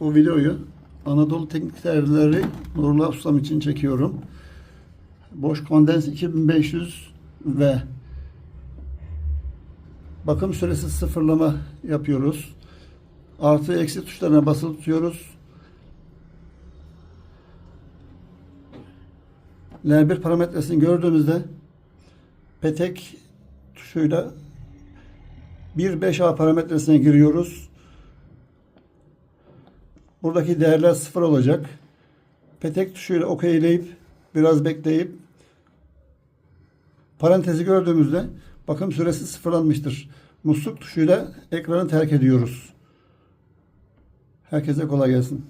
Bu videoyu Anadolu Teknik Değerleri Nurullah Ustam için çekiyorum. Boş kondens 2500 ve bakım süresi sıfırlama yapıyoruz. Artı eksi tuşlarına basılı tutuyoruz. L1 parametresini gördüğümüzde petek tuşuyla 1.5A parametresine giriyoruz. Buradaki değerler sıfır olacak. Petek tuşuyla okeyleyip biraz bekleyip parantezi gördüğümüzde bakım süresi sıfırlanmıştır. Musluk tuşuyla ekranı terk ediyoruz. Herkese kolay gelsin.